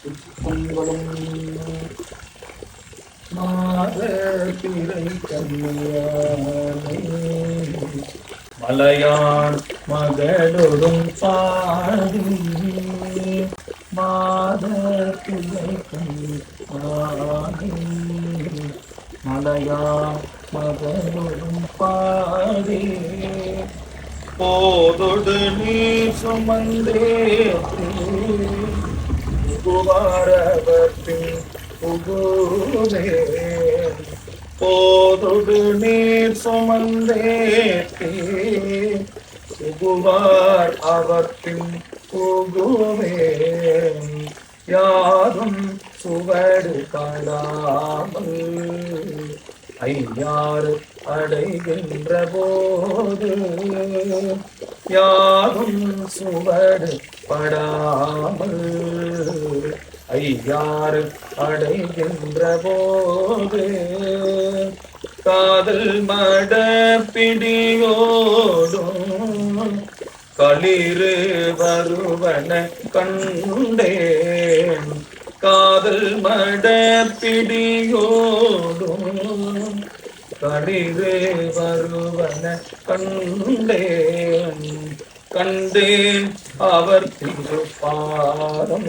பொங்கலும் மலையான் மகளொடும் பாடி. மாத பிறை மலையான் மகளொடும் பாடி. போதொடு நீ சுமந்தே. புகுவாரவற்றின் புகுவே போதொடு நீர் சுமந்தேத்தே. புகுவார் அவற்றின் புகுவே யாரும் சுவடு காணாமல் ஐயாறு அடைகின்ற போது யாரும் சுவடு படாமல் ஐயாறு அடைகின்ற போது காதல் மட பிடியோடும் களிறு வருவன கண்டேன். காதல் மட பிடியோடும் களிறு வருவன கண்டேன். கண்டேன் அவர் திருப்பாரம்